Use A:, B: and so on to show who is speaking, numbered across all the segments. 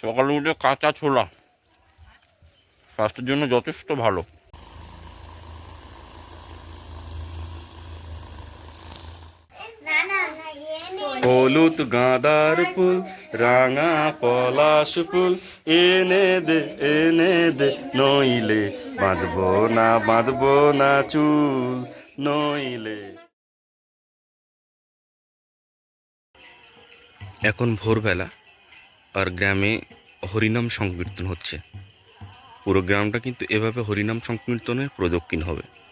A: সকালে উঠে কাঁচা ছোলা। স্বাস্থ্যের জন্য যথেষ্ট ভালো। হলুদ গাঁদার ফুল রাঙা পলাশ ফুল এনে দে এনে দে নইলে বাঁধবো না বাঁধবো না চুল নইলে। এখন ভোরবেলা। আর গ্রামে হরিনাম সংকীর্তন হচ্ছে। পুরো গ্রামটা কিন্তু এভাবে হরিনাম সংকীর্তনের প্রদক্ষিণ হবে।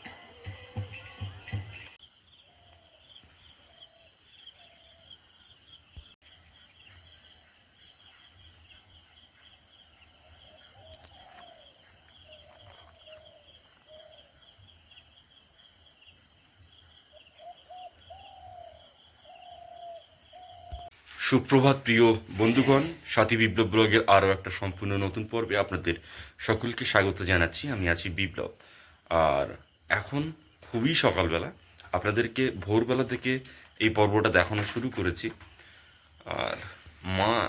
A: সুপ্রভাত, প্রিয় বন্ধুগণ। সাথী বিপ্লব ব্লগের আরও একটা সম্পূর্ণ নতুন পর্বে আপনাদের সকলকে স্বাগত জানাচ্ছি। আমি আছি বিপ্লব। আর এখন খুবই সকালবেলা। আপনাদেরকে ভোরবেলা থেকে এই পর্বটা দেখানো শুরু করেছি। আর মা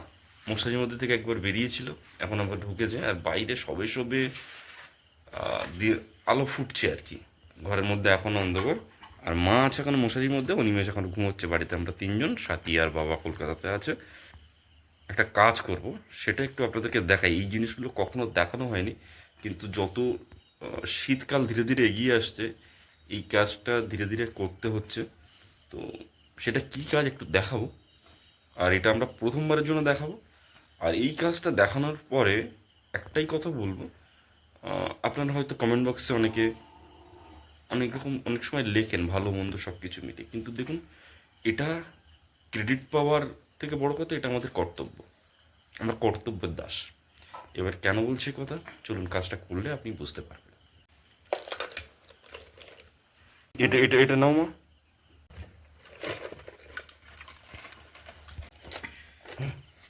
A: মশারির মধ্যে থেকে একবার বেরিয়েছিল। এখন আবার ঢুকেছে আর বাইরে সবে সবে আলো ফুটছে আর কি। ঘরের মধ্যে এখন অন্ধকার। আর মা আছে এখন মশারির মধ্যে অনিমেষ এখন ঘুমোচ্ছে বাড়িতে। আমরা তিনজন, সাথী আর বাবা কলকাতাতে আছে। একটা কাজ করব, সেটা একটু আপনাদেরকে দেখাই। এই জিনিসগুলো কখনো দেখানো হয়নি, কিন্তু যত শীতকাল ধীরে ধীরে এগিয়ে আসছে, এই কাজটা ধীরে ধীরে করতে হচ্ছে। তো সেটা কি কাজ একটু দেখাবো। আর এটা আমরা প্রথমবারের জন্য দেখাবো। আর এই কাজটা দেখানোর পরে একটাই কথা বলব। আপনারা হয়তো কমেন্ট বক্সে অনেকে অনেক রকম, অনেক সময় লেখেন, ভালো মন্দ সব কিছু মিলে। কিন্তু দেখুন, এটা ক্রেডিট পাওয়ার থেকে বড় কথা, এটা আমাদের কর্তব্য। আমরা কর্তব্যের দাস। এবার কেন বলছি কথা? চলুন কাজটা করলে আপনি বুঝতে পারবেন। এটা এটা এটা নাও মা।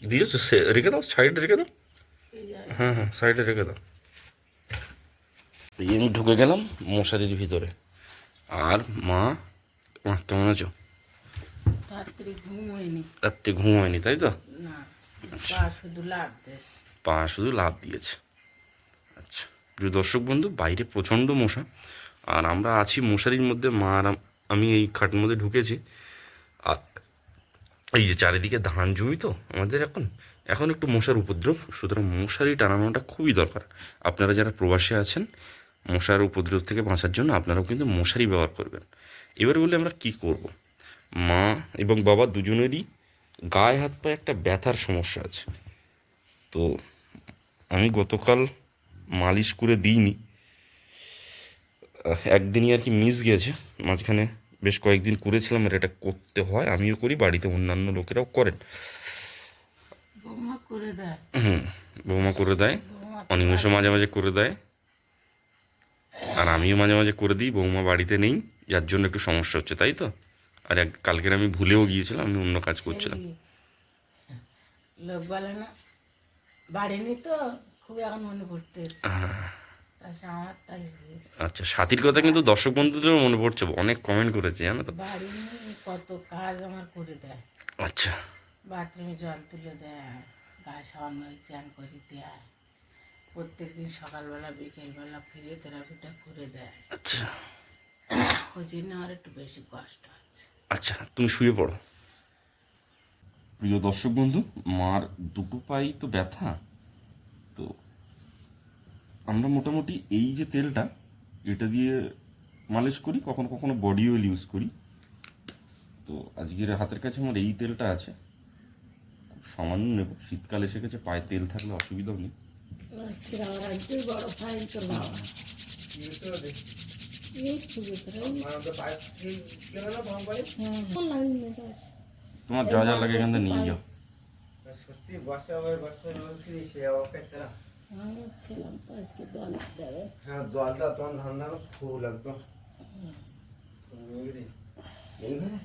A: দিয়েছ? রেখে দাও সাইডে রেখে দাও। হ্যাঁ হ্যাঁ সাইডে রেখে দাও। এই আমি ঢুকে গেলাম মশারির ভিতরে। আর মা মা কেমন আছো?
B: রাত্রি ঘুম হয়নি।
A: তাই তো?
B: না পা শুধু
A: লাভ দিয়েছে। আচ্ছা প্রিয় দর্শক বন্ধু বাইরে প্রচণ্ড মশা। আর আমরা আছি মশারির মধ্যে মা আর আমি এই খাটের মধ্যে ঢুকেছি। আর এই যে চারিদিকে ধান জমি তো আমাদের এখন এখন একটু মশার উপদ্রব। সুতরাং মশারি টানানোটা খুবই দরকার। আপনারা যারা প্রবাসে আছেন মশার উপদ্রব থেকে বাঁচার জন্য আপনারাও কিন্তু মশারি ব্যবহার করবেন। এবারে বলে আমরা কি করব? মা এবং বাবা দুজনেরই গায়ে হাত পায়ে একটা ব্যথার সমস্যা আছে। তো আমি গতকাল মালিশ করে দিইনি। একদিনই আর কি মিস গেছে। মাঝখানে বেশ কয়েকদিন করেছিলাম আর এটা করতে হয় আমিও করি বাড়িতে অন্যান্য লোকেরাও করেন। হুম বৌমা করে দেয় অনিমেষও মাঝে মাঝে করে দেয়। আর আমিও মাঝে মাঝে করে দিই বৌমা বাড়িতে নেই যার জন্য একটু সমস্যা হচ্ছে তাই তো? আর এক কালকের আমি ভুলেও গিয়েছিলাম আমি অন্য কাজ করছিলাম।
B: লোক বলে না বাড়িনি তো খুব এখন মনে পড়তে।
A: আচ্ছা সাথীর কথা কিন্তু দর্শক বন্ধুদেরও মনে পড়ছে অনেক কমেন্ট করেছে জানো তো?
B: কত কাজ আমার করে দেয়।
A: আচ্ছা।
B: বাথরুমে জল তুলে দেয় গায়ে সাবান চান করে দেয়। প্রত্যেক দিন সকালবেলা বিকেলবেলা ফিজিওথেরাপিটা করে দেয়।
A: আচ্ছা।
B: ওই জন্য আমার একটু বেশি কষ্ট হচ্ছে।
A: আচ্ছা তুমি শুয়ে পড়ো। প্রিয় দর্শক বন্ধু মার দুটো পাই তো ব্যথা। তো আমরা মোটামুটি এই যে তেলটা এটা দিয়ে মালিশ করি কখনো কখনো বডি অয়েল ইউজ করি। তো আজকের হাতের কাছে আমার এই তেলটা আছে। খুব সামান্য নেব। শীতকাল এসে গেছে পায়ে তেল থাকলে অসুবিধাও নেই।
B: রাজ্যের বড় ফাইল তো বাবা এই ফিজিওথেরাপি
A: তোমার যা যা লাগে এখান থেকে নিয়ে যাও
C: সত্যি বর্ষা হবে বর্ষা হবে সে অপেক্ষা
B: আমি ছিলাম তো আজকে দল দেবে
C: হ্যাঁ জলটা তখন ঠান্ডা না ফুল একদম এইখানে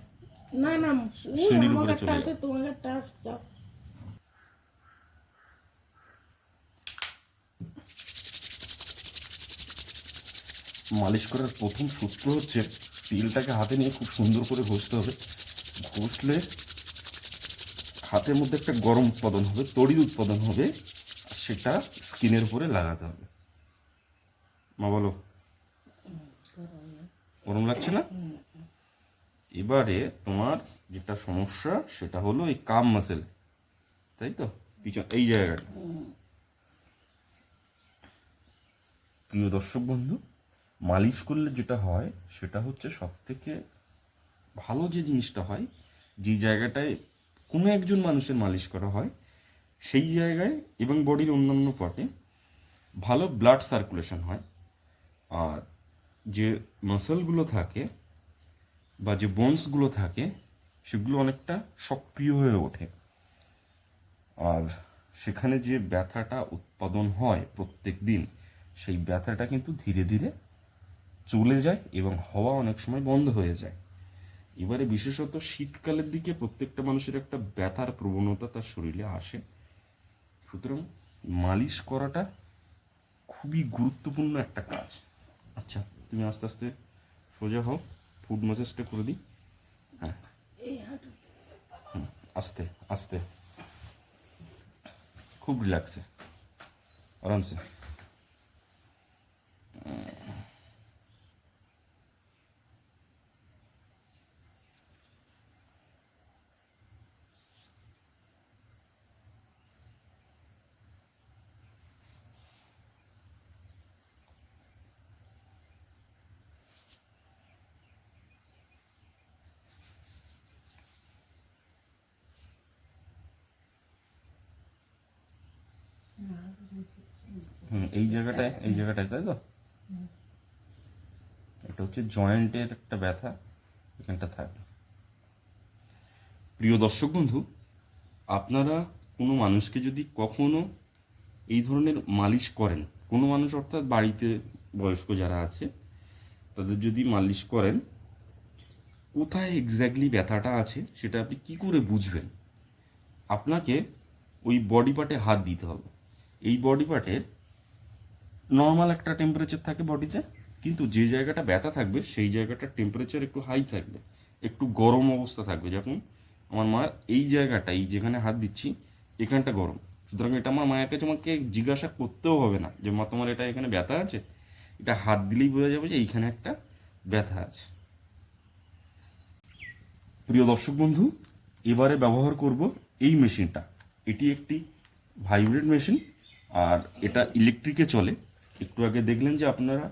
B: না না ও
A: সিঁড়ির
B: আমার
A: উপরে
B: একটা
A: চলে
B: আছে তোমার একটা আছে
A: মালিশ করার প্রথম সূত্র হচ্ছে তেলটাকে হাতে নিয়ে খুব সুন্দর করে ঘষতে হবে। ঘষলে হাতের মধ্যে একটা গরম উৎপাদন হবে, তড়িৎ উৎপাদন হবে, সেটা স্কিনের উপরে লাগাতে হবে। মা, বলো। গরম লাগছে না? এবারে তোমার যেটা সমস্যা, সেটা হলো এই কাম মাসেল, তাই তো? পিছন, এই জায়গাটা। প্রিয় দর্শক বন্ধু মালিশ করলে যেটা হয়, সেটা হচ্ছে সব থেকে ভালো যে জিনিসটা হয়, যে জায়গাটায় কোনো একজন মানুষের মালিশ করা হয়, সেই জায়গায় এবং বডির অন্যান্য পটে ভালো ব্লাড সার্কুলেশন হয়। আর যে মাসলগুলো থাকে বা যে বোনসগুলো থাকে, সেগুলো অনেকটা সক্রিয় হয়ে ওঠে। আর সেখানে যে ব্যথাটা উৎপাদন হয় প্রত্যেক দিন সেই ব্যথাটা কিন্তু ধীরে ধীরে চলে যায় এবং হওয়া অনেক সময় বন্ধ হয়ে যায়। এবারে বিশেষত শীতকালের দিকে প্রত্যেকটা মানুষের একটা ব্যথার প্রবণতা তার শরীরে আসে। সুতরাং মালিশ করাটা খুবই গুরুত্বপূর্ণ একটা কাজ। আচ্ছা। তুমি আস্তে আস্তে সোজা হও ফুড ম্যাসেজটা করে দিই। হ্যাঁ।
B: এই হাঁটু
A: হুম, আস্তে আস্তে। খুব রিল্যাক্সে আরামসে হুম এই জায়গাটায় এই জায়গাটায়, তাই তো? এটা হচ্ছে জয়েন্টের একটা ব্যথা, এখানটা থাকে প্রিয় দর্শক বন্ধু, আপনারা কোনো মানুষকে যদি কখনো এই ধরনের মালিশ করেন, কোনো মানুষ অর্থাৎ বাড়িতে বয়স্ক যারা আছে, তাদের যদি মালিশ করেন, কোথায় এক্স্যাক্টলি ব্যথাটা আছে সেটা আপনি কি করে বুঝবেন? আপনাকে ওই বডি পার্টে হাত দিতে হবে। এই বডি পার্টের নর্মাল একটা টেম্পারেচার থাকে বডিতে কিন্তু যে জায়গাটা ব্যথা থাকবে, সেই জায়গাটার টেম্পারেচার একটু হাই থাকবে, একটু গরম অবস্থা থাকবে। যখন আমার মা এই জায়গাটা এই যেখানে হাত দিচ্ছি, এখানটা গরম। সুতরাং এটা আমার মায়ের কাছে আমাকে জিজ্ঞাসা করতেও হবে না যে, মা, তোমার এটা এখানে ব্যথা আছে? এটা হাত দিলেই বোঝা যাবে যে, এইখানে একটা ব্যথা আছে। প্রিয় দর্শক বন্ধু, এবারে ব্যবহার করব এই মেশিনটা এটি একটি ভাইব্রেট মেশিন আর এটা ইলেকট্রিকে চলে। একটু আগে দেখলেন যে আপনারা,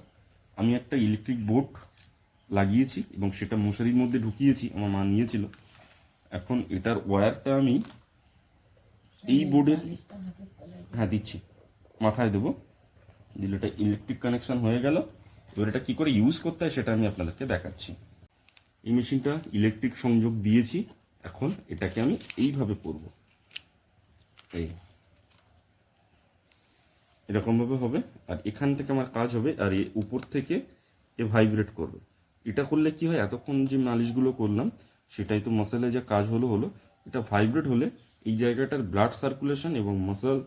A: আমি একটা ইলেকট্রিক বোর্ড লাগিয়েছি এবং সেটা মশারির মধ্যে ঢুকিয়েছি, আমার মা নিয়েছিল। এখন এটার ওয়্যারটা আমি এই বোর্ডের হ্যাঁ দিচ্ছি। মাথায় দেবো। দিলে এটা ইলেকট্রিক কানেকশান হয়ে গেল। এবার এটা কী করে ইউজ করতে হয় সেটা আমি আপনাদেরকে দেখাচ্ছি। এই মেশিনটা ইলেকট্রিক সংযোগ দিয়েছি। এখন এটাকে আমি এইভাবে করব। এই এরকমভাবে হবে, আর এখান থেকে আমার কাজ হবে, আর এ উপর থেকে এ ভাইব্রেট করবে। এটা করলে কি হয়, এতক্ষণ যে মালিশগুলো করলাম, সেটাই তো মশালে যে কাজ হলো হলো, এটা ভাইব্রেট হলে এই জায়গাটার ব্লাড সার্কুলেশন এবং মশাল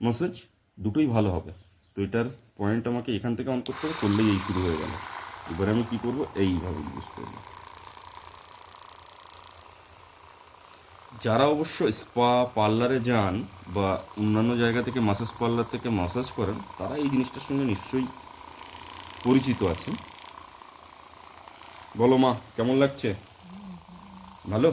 A: মাসাজ দুটোই ভালো হবে। তো এটার পয়েন্ট আমাকে এখান থেকে অন করতে হবে করলেই এই শুরু হয়ে গেল। এবারে আমি কি করব, এইভাবে ইউজ করব। যারা অবশ্য স্পা পার্লারে যান বা অন্যান্য জায়গা থেকে মাসাজ পার্লার থেকে মাসাজ করেন, তারা এই জিনিসটার সঙ্গে নিশ্চয়ই পরিচিত আছেন। বলো মা, কেমন লাগছে? ভালো?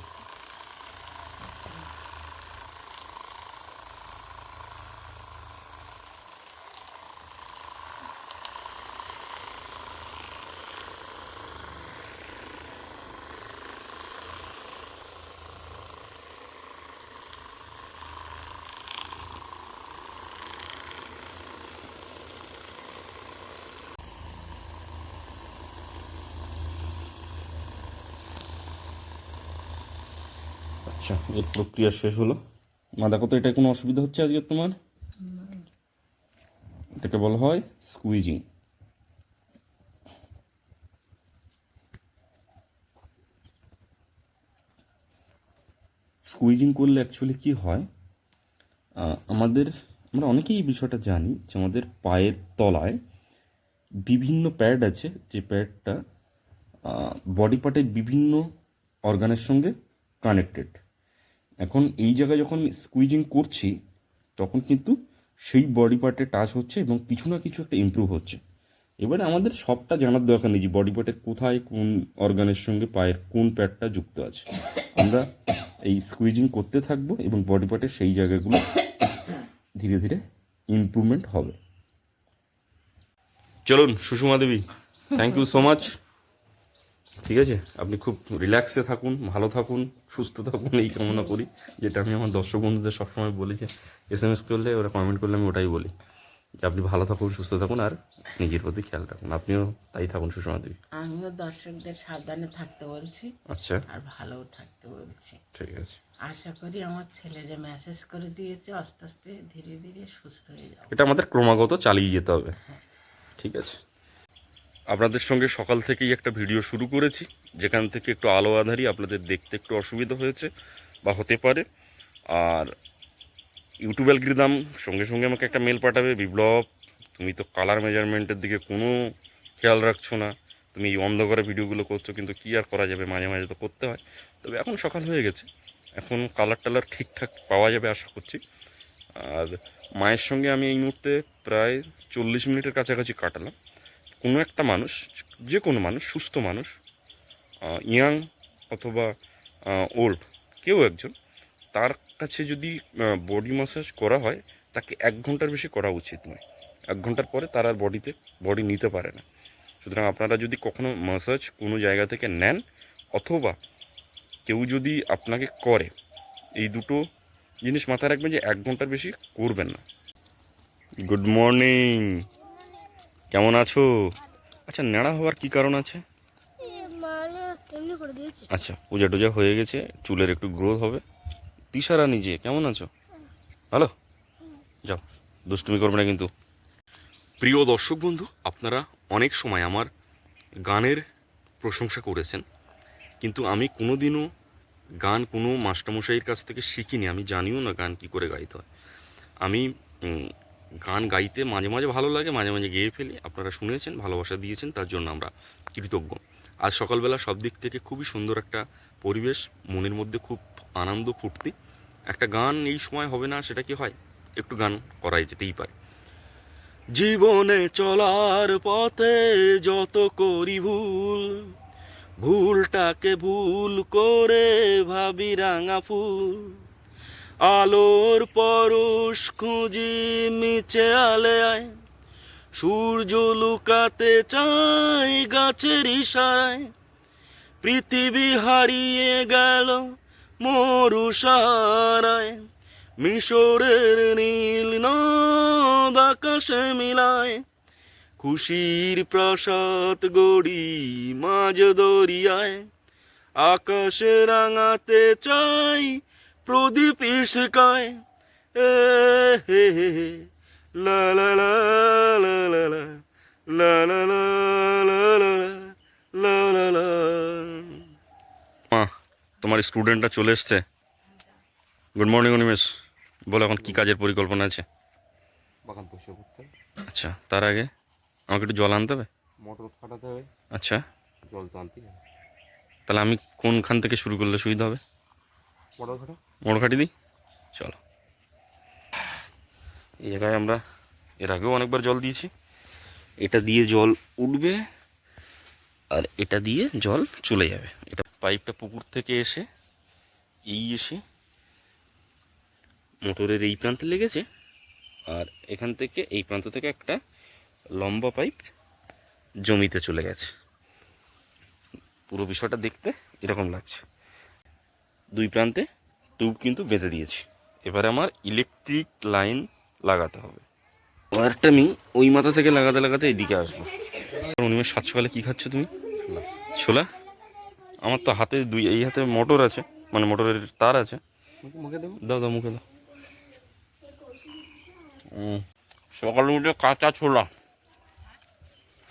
A: আচ্ছা এর প্রক্রিয়া শেষ হলো। মা, দেখো তো এটা কোনো অসুবিধা হচ্ছে আজকে তোমার? এটাকে বলা হয় স্কুইজিং স্কুইজিং করলে অ্যাকচুয়ালি কি হয়? আমাদের, আমরা অনেকেই এই বিষয়টা জানি যে আমাদের পায়ের তলায় বিভিন্ন প্যাড আছে, যে প্যাডটা বডি পার্টের বিভিন্ন অর্গানের সঙ্গে কানেক্টেড এখন এই জায়গায় যখন স্কুইজিং করছি, তখন কিন্তু সেই বডি পার্টে টাচ হচ্ছে এবং কিছু না কিছু একটা ইমপ্রুভ হচ্ছে। এবারে আমাদের সবটা জানার দরকার নেই যে বডি পার্টের কোথায় কোন অর্গানের সঙ্গে পায়ের কোন প্যাডটা যুক্ত আছে। আমরা এই স্কুইজিং করতে থাকব এবং বডি পার্টের সেই জায়গাগুলো ধীরে ধীরে ইমপ্রুভমেন্ট হবে। চলুন, Sushma Devi thank you so much ঠিক আছে? আপনি খুব রিল্যাক্সে থাকুন, ভালো থাকুন। সুস্থ থাকুন এই কামনা করি। যেটা আমি আমার দর্শক বন্ধুদের সবসময় বলি যে এস এম এস করলে ওরা কমেন্ট করলে আমি ওটাই বলি। যে আপনি ভালো থাকুন সুস্থ থাকুন আর নিজের প্রতি খেয়াল রাখুন। আপনিও তাই থাকুন সুষমা দেবী।
B: আমিও দর্শকদের সাবধানে থাকতে বলছি
A: আচ্ছা।
B: আর ভালোও থাকতে বলছি।
A: ঠিক আছে।
B: আশা করি আমার ছেলে যে মেসেজ করে দিয়েছে আস্তে আস্তে ধীরে ধীরে সুস্থ হয়ে যাবে।
A: এটা আমাদের ক্রমাগত চালিয়ে যেতে হবে। ঠিক আছে। আপনাদের সঙ্গে সকাল থেকেই একটা ভিডিও শুরু করেছি, যেখান থেকে একটু আলো আধারি আপনাদের দেখতে একটু অসুবিধা হয়েছে বা হতে পারে। আর ইউটিউব অ্যালগিরিদাম সঙ্গে সঙ্গে আমাকে একটা মেল পাঠাবে, বিপ্লব, তুমি তো কালার মেজারমেন্টের দিকে কোনো খেয়াল রাখছো না, তুমি এই অন্ধকারে ভিডিওগুলো করছ, কিন্তু কী আর করা যাবে? মাঝে মাঝে তো করতে হয়। তবে এখন সকাল হয়ে গেছে। এখন কালার টালার ঠিকঠাক পাওয়া যাবে আশা করছি। আর মায়ের সঙ্গে আমি এই মুহূর্তে প্রায় চল্লিশ মিনিটের কাছাকাছি কাটালাম। কোনো একটা মানুষ, যে কোনো মানুষ, সুস্থ মানুষ ইয়াং অথবা ওল্ড কেউ একজন, তার কাছে যদি বডি ম্যাসাজ করা হয়, তাকে এক ঘণ্টার বেশি করা উচিত নয়। এক ঘণ্টার পরে তার আর বডিতে বডি নিতে পারে না। সুতরাং আপনারা যদি কখনো ম্যাসাজ কোনো জায়গা থেকে নেন, অথবা কেউ যদি আপনাকে করে, এই দুটো জিনিস মাথায় রাখবেন যে এক ঘণ্টার বেশি করবেন না। গুড মর্নিং কেমন আছো? আচ্ছা ন্যাড়া হওয়ার কি কারণ আছে? আচ্ছা পূজা টুজা হয়ে গেছে, চুলের একটু গ্রোথ হবে। তিসারা নিজে, কেমন আছো? ভালো? যাও, দুষ্টুমি করবে না কিন্তু। প্রিয় দর্শক বন্ধু, আপনারা অনেক সময় আমার গানের প্রশংসা করেছেন, কিন্তু আমি কোনোদিনও গান কোনো মাস্টারমশাইয়ের কাছ থেকে শিখিনি, আমি জানিও না গান কি করে গাইতে হয়। আমি গান গাইতে মাঝে মাঝে ভালো লাগে, মাঝে মাঝে গেয়ে ফেলি। আপনারা শুনেছেন, ভালোবাসা দিয়েছেন, তার জন্য আমরা কৃতজ্ঞ। আজ সকালবেলা সব দিক থেকে খুবই সুন্দর একটা পরিবেশ, মনের মধ্যে খুব আনন্দ, ফুর্তি। একটা গান এই সময় হবে না, সেটা কি হয়? একটু গান করাই যেতেই পারে। জীবনে চলার পথে যত করি ভুল, ভুলটাকে ভুল করে ভাবি রাঙা ফুল। আলোর পরশ খুঁজি আলে আয় সূর্য লুকাতে চাই গাছের ইশারায়। পৃথিবী হারিয়ে গেল মরুসারায়, মিশরের নীল নদ আকাশে মিলায়। খুশির প্রসাদ গড়ি মাঝ দরিয়ায়, আকাশে রাঙাতে চাই প্রদীপ ইস্কায় এ হে হে হে লা লা লা লা লা লা লা লা লা লা লা লা লা লা মা তোমার স্টুডেন্টটা চলে এসছে গুড মর্নিং অনিমেষ বলো এখন কি কাজের পরিকল্পনা আছে
C: বাগান পরিষ্কার করতে
A: আচ্ছা তার আগে আমাকে একটু জল আনতে হবে
C: মোটর ফাটাতে হবে
A: আচ্ছা
C: জল তো আনতেই হবে
A: তাহলে আমি কোনখান থেকে শুরু করলে সুবিধা হবে
C: মোটর ফাটা
A: মোড় খাটি দিই চলো। এই জায়গায় আমরা এর আগেও অনেকবার জল দিয়েছি। এটা দিয়ে জল উঠবে আর এটা দিয়ে জল চলে যাবে। এটা পাইপটা পুকুর থেকে এসে এই এসে মোটরের এই প্রান্তে লেগেছে আর এখান থেকে এই প্রান্ত থেকে একটা লম্বা পাইপ জমিতে চলে গেছে। পুরো বিষয়টা দেখতে এরকম লাগছে। দুই প্রান্তে টিউব কিন্তু বেঁধে দিয়েছি। এবারে আমার ইলেকট্রিক লাইন লাগাতে হবে। ওয়ারটা আমি ওই মাথা থেকে লাগাতে লাগাতে এইদিকে আসব। উনিমের সাত সকালে কী খাচ্ছ তুমি? ছোলা? আমার তো হাতে দুই এই হাতে মোটর আছে মানে মোটরের তার আছে।
C: মুখে দেবো?
A: দাও দাও মুখে দাও। সকালে উঠে কাঁচা ছোলা।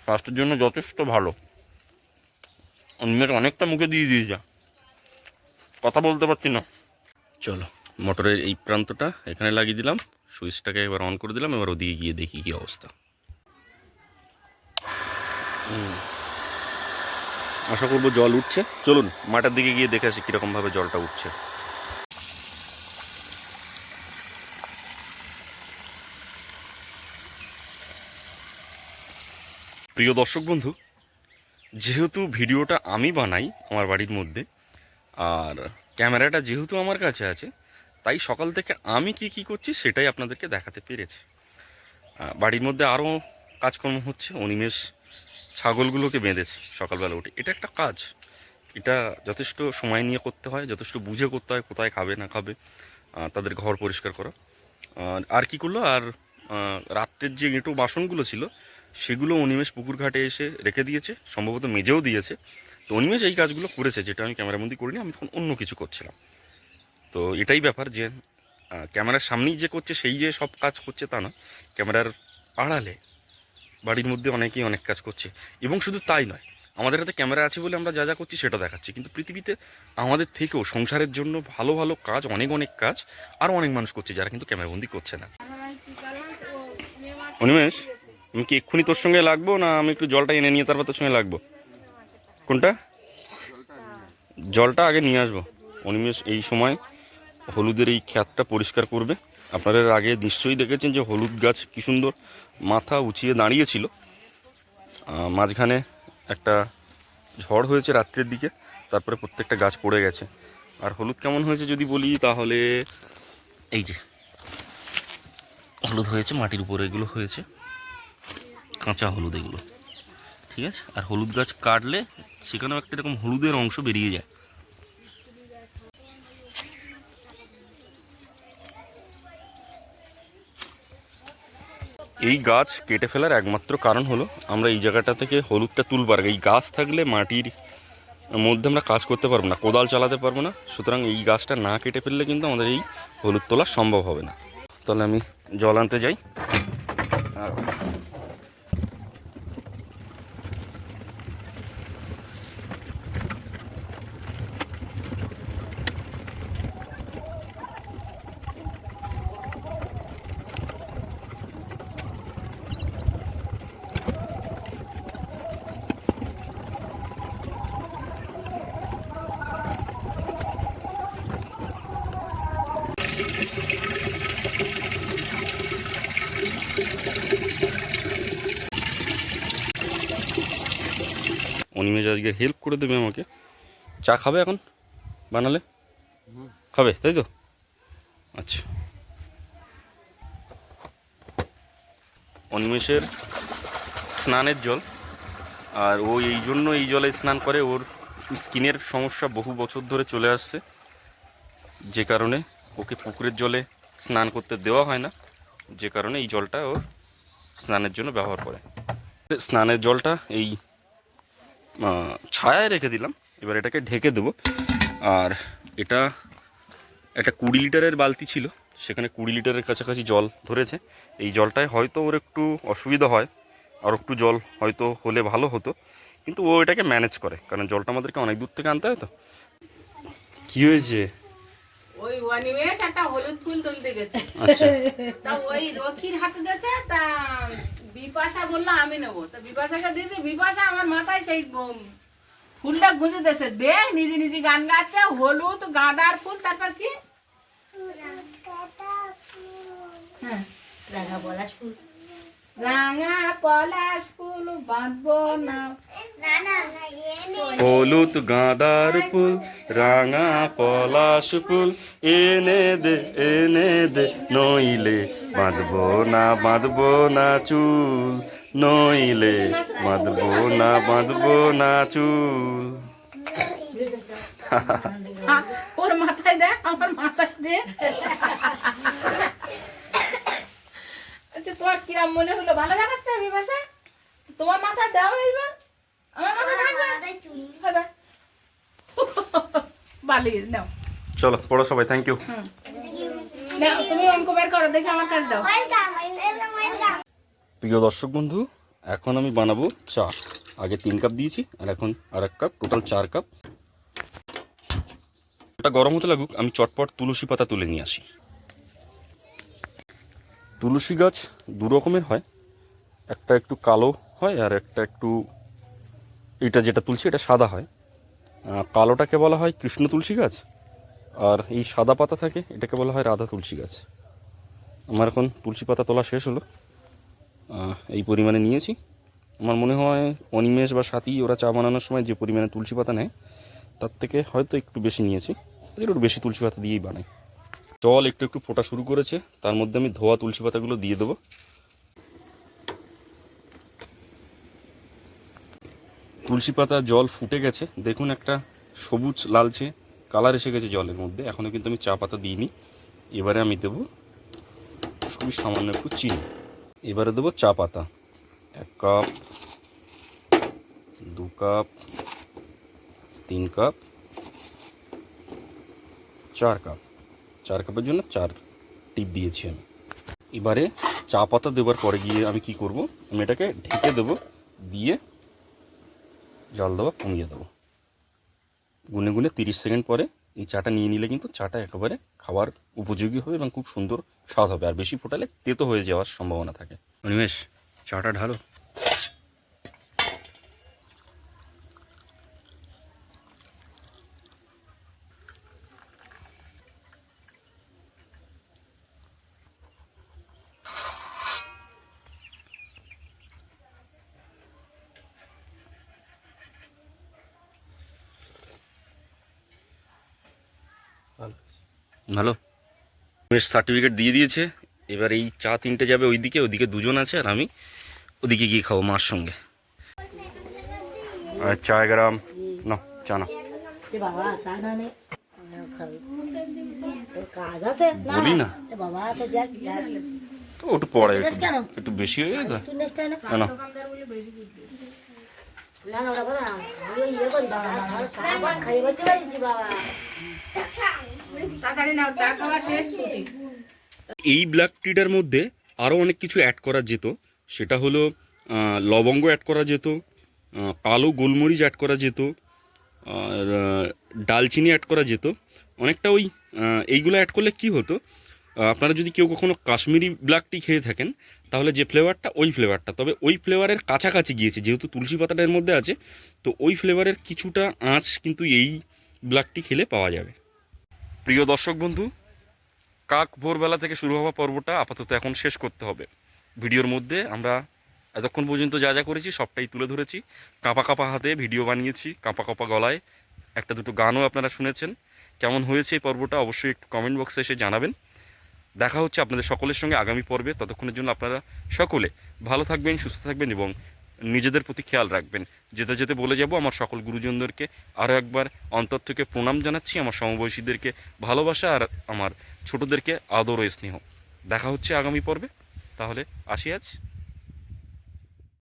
A: স্বাস্থ্যের জন্য যথেষ্ট ভালো। অন্যের অনেকটা মুখে দিয়ে দিয়ে যা কথা বলতে পারছি না। চলো, মোটরের এই প্রান্তটা এখানে লাগিয়ে দিলাম, সুইচটাকে এবার অন করে দিলাম, এবার ওদিকে গিয়ে দেখি কি অবস্থা। আশা করব জল উঠছে। চলুন, মাঠের দিকে গিয়ে দেখে আসি কীরকমভাবে জলটা উঠছে। প্রিয় দর্শক বন্ধু, যেহেতু ভিডিওটা আমি বানাই আমার বাড়ির মধ্যে, আর ক্যামেরাটা যেহেতু আমার কাছে আছে, তাই সকাল থেকে আমি কি কি করছি সেটাই আপনাদেরকে দেখাতে পেরেছি। বাড়ির মধ্যে আরও কাজকর্ম হচ্ছে অনিমেষ ছাগলগুলোকে বেঁধেছে সকালবেলা উঠে। এটা একটা কাজ। এটা যথেষ্ট সময় নিয়ে করতে হয়, যথেষ্ট বুঝে করতে হয় কোথায় খাবে, না খাবে তাদের ঘর পরিষ্কার করা। আর- কি করল, আর রাত্রের যে এঁটো বাসনগুলো ছিল, সেগুলো অনিমেষ পুকুর ঘাটে এসে রেখে দিয়েছে, সম্ভবত মেজেও দিয়েছে। তো অনিমেষ এই কাজগুলো করেছে, যেটা আমি ক্যামেরাবন্দি করিনি, আমি তখন অন্য কিছু করছিলাম। তো এটাই ব্যাপার যে ক্যামেরার সামনেই যে করছে, সেই যে সব কাজ করছে তা না। ক্যামেরার আড়ালে, বাড়ির মধ্যে অনেকেই অনেক কাজ করছে। এবং শুধু তাই নয়, আমাদের হাতে ক্যামেরা আছে বলে আমরা যা যা করছি সেটা দেখাচ্ছি। কিন্তু পৃথিবীতে আমাদের থেকেও সংসারের জন্য ভালো ভালো কাজ, অনেক অনেক কাজ আরও অনেক মানুষ করছে যারা কিন্তু ক্যামেরাবন্দি করছে না। অনিমেষ, আমি কি এক্ষুনি তোর সঙ্গে লাগবো না আমি একটু জলটা এনে নিয়ে তারপর তোর সঙ্গে লাগবো? কোনটা? জলটা আগে নিয়ে আসব। অনিমেষ এই সময় হলুদের এই খ্যাতটা পরিষ্কার করবে। আপনারা এর আগে নিশ্চয়ই দেখেছেন যে হলুদ গাছ কি সুন্দর মাথা উঁচিয়ে দাঁড়িয়েছিল। মাঝখানে একটা ঝড় হয়েছে রাত্রের দিকে, তারপরে প্রত্যেকটা গাছ পড়ে গেছে। আর হলুদ কেমন হয়েছে যদি বলি, তাহলে এই যে, হলুদ হয়েছে, মাটির উপরে এগুলো হয়েছে, কাঁচা হলুদ এগুলো। ঠিক আছে? আর হলুদ গাছ কাটলে সেখানেও একটা এরকম হলুদের অংশ বেরিয়ে যায়। এই গাছ কেটে ফেলার একমাত্র কারণ হলো, আমরা এই জায়গাটা থেকে হলুদটা তুলবার। এই গাছ থাকলে মাটির মধ্যে আমরা কাজ করতে পারব না, কোদাল চালাতে পারব না। সুতরাং এই গাছটা না কেটে ফেললে কিন্তু আমাদের এই হলুদ তোলা সম্ভব হবে না। তাহলে আমি জল আনতে যাই। অনিমেষ আজকে হেল্প করে দেবে আমাকে। চা খাবে এখন? বানালে? খাবে, তাই তো? আচ্ছা। অনিমেষের স্নানের জল। আর ও এই জন্য এই জলে স্নান করে, ওর স্কিনের সমস্যা বহু বছর ধরে চলে আসছে। যে কারণে ওকে পুকুরের জলে স্নান করতে দেওয়া হয় না। যে কারণে এই জলটা ওর স্নানের জন্য ব্যবহার করে। স্নানের জলটা এই ছায়ায় রেখে দিলাম। এবার এটাকে ঢেকে দেবো। আর এটা একটা কুড়ি লিটারের বালতি ছিল। সেখানে কুড়ি লিটারের কাছাকাছি জল ধরেছে। এই জলটায় হয়তো ওর একটু অসুবিধা হয়। আর একটু জল হয়তো হলে ভালো হতো। কিন্তু ও এটাকে ম্যানেজ করে। কারণ জলটা আমাদেরকে অনেক দূর থেকে আনতে হয় তো। কী হয়েছে?
B: ওই অনিমেষ একটা হলুদ ফুল তুলতে গেছে।
A: আচ্ছা।
B: তা ওই রক্ষীর হাতে দিয়েছে তা বিপাশা বলল আমি নেব। তা বিপাশাকে দিয়েছি বিপাশা আমার মাথায় সেই ফুলটা গুঁজে দিয়েছে। দে নিজে নিজে গান গাচ্ছে হলুদ গাঁদার ফুল তারপর কি? হ্যাঁ
D: রাঙা পলাশ ফুল।
B: রাঙা পলাশ ফুল বাঁধবো না
D: না না এ নে
A: হলুদ গাঁদার ফুল রাঙা পলাশ ফুল এনে দে এনে দে নইলে বাঁধবো না বাঁধবো না চুল নইলে বাঁধবো না বাঁধবো না চুল
B: হ্যাঁ, ওর মাথায় দে আমার মাথায় দে আচ্ছা তোমার কিরাম মনে হলো? ভালো দেখাচ্ছে বিপাশা তোমার মাথায় দাও এইবার। আমার মাথায় থাকবে বালিয়ে নাও।
A: চলো পড়ো সবাই থ্যাংক ইউ
B: নাও তুমি অঙ্ক বের করো দেখে আমার কাছে দাও।
D: ওয়েলকাম ওয়েলকাম ওয়েলকাম
A: প্রিয় দর্শক বন্ধু এখন আমি বানাবো চা। আগে তিন কাপ দিয়েছি আর এখন আর এক কাপ টোটাল চার কাপ। ওটা গরম হতে লাগুক আমি চটপট তুলসী পাতা তুলে নিয়ে আসি। তুলসী গাছ দু রকমের হয়। একটা একটু কালো হয় আর একটা একটু, এটা যেটা তুলসী, এটা সাদা হয়। কালোটাকে বলা হয় কৃষ্ণ তুলসী গাছ আর এই সাদা পাতা থাকে, এটাকে বলা হয় রাধা তুলসী গাছ। আমার এখন তুলসী পাতা তোলা শেষ হলো। এই পরিমাণে নিয়েছি। আমার মনে হয় অনিমেষ বা সাথী ওরা চা বানানোর সময় যে পরিমাণে তুলসী পাতা নেয়, তার থেকে হয়তো একটু বেশি নিয়েছি। একটু বেশি তুলসী পাতা দিয়েই বানাই। জল একটু একটু ফোটা শুরু করেছে, তার মধ্যে আমি ধোয়া তুলসী পাতাগুলো দিয়ে দেবো। তুলসী পাতা জল ফুটে গেছে, দেখুন একটা সবুজ লালচে কালার এসে গেছে জলের মধ্যে এখনও কিন্তু আমি চা পাতা দিইনি। এবারে আমি দেবো খুবই সামান্য একটু চিনি। এবারে দেবো চা পাতা, এক কাপ, দু কাপ, তিন কাপ, চার কাপ। চার কাপের জন্য চার টিপ দিয়েছি আমি। এবারে চা পাতা দেওয়ার পরে গিয়ে আমি কি করব? আমি এটাকে ঢেকে দেবো, দিয়ে জল দেওয়া কমিয়ে দেবো। গুনে গুনে তিরিশ সেকেন্ড পরে এই চাটা নিয়ে নিলে কিন্তু চাটা একেবারে খাবার উপযোগী হবে এবং খুব সুন্দর স্বাদ হবে। আর বেশি ফোটালে তেতো হয়ে যাওয়ার সম্ভাবনা থাকে। অনিমেষ, চাটা ঢালো ভালো বেশ সার্টিফিকেট দিয়ে দিয়েছে। এবার এই চা তিনটে যাবে ওইদিকে ওইদিকে দুজন আছে আর আমি ওদিকে গিয়ে খাব মার সঙ্গে। আর চা গ্রাম না চা না বলি না।
E: তো
A: ওটু একটু বেশি হয়ে গেছে না। এই ব্ল্যাক টিটার মধ্যে আরও অনেক কিছু অ্যাড করা যেত। সেটা হলো লবঙ্গ অ্যাড করা যেত কালো গোলমরিচ অ্যাড করা যেত, আর ডালচিনি অ্যাড করা যেত। অনেকটা ওই এইগুলো অ্যাড করলে কি হতো আপনারা যদি কেউ কখনো কাশ্মীরি ব্ল্যাক টি খেয়ে থাকেন, তাহলে যে ফ্লেভারটা ওই ফ্লেভারটা তবে ওই ফ্লেভারের কাছাকাছি গিয়েছে, যেহেতু তুলসী পাতাটার মধ্যে আছে, তো ওই ফ্লেভারের কিছুটা আঁচ কিন্তু এই ব্ল্যাক টি খেলে পাওয়া যাবে। প্রিয় দর্শক বন্ধু, কাক ভোরবেলা থেকে শুরু হওয়া পর্বটা আপাতত এখন শেষ করতে হবে। ভিডিওর মধ্যে আমরা এতক্ষণ পর্যন্ত যা যা করেছি সবটাই তুলে ধরেছি। কাঁপা কাঁপা হাতে ভিডিও বানিয়েছি, কাঁপা কাঁপা গলায়। একটা দুটো গানও আপনারা শুনেছেন। কেমন হয়েছে এই পর্বটা অবশ্যই একটু কমেন্ট বক্সে এসে জানাবেন। দেখা হচ্ছে আপনাদের সকলের সঙ্গে আগামী পর্বে। ততক্ষণের জন্য আপনারা সকলে ভালো থাকবেন, সুস্থ থাকবেন এবং নিজেদের প্রতি খেয়াল রাখবেন। যেতে যেতে বলে যাব আমার সকল গুরুজনদেরকে আরও একবার অন্তর থেকে প্রণাম জানাচ্ছি আমার সমবয়সীদেরকে ভালোবাসা আর আমার ছোটদেরকে আদর ও স্নেহ। দেখা হচ্ছে আগামী পর্বে। তাহলে আসি আজ।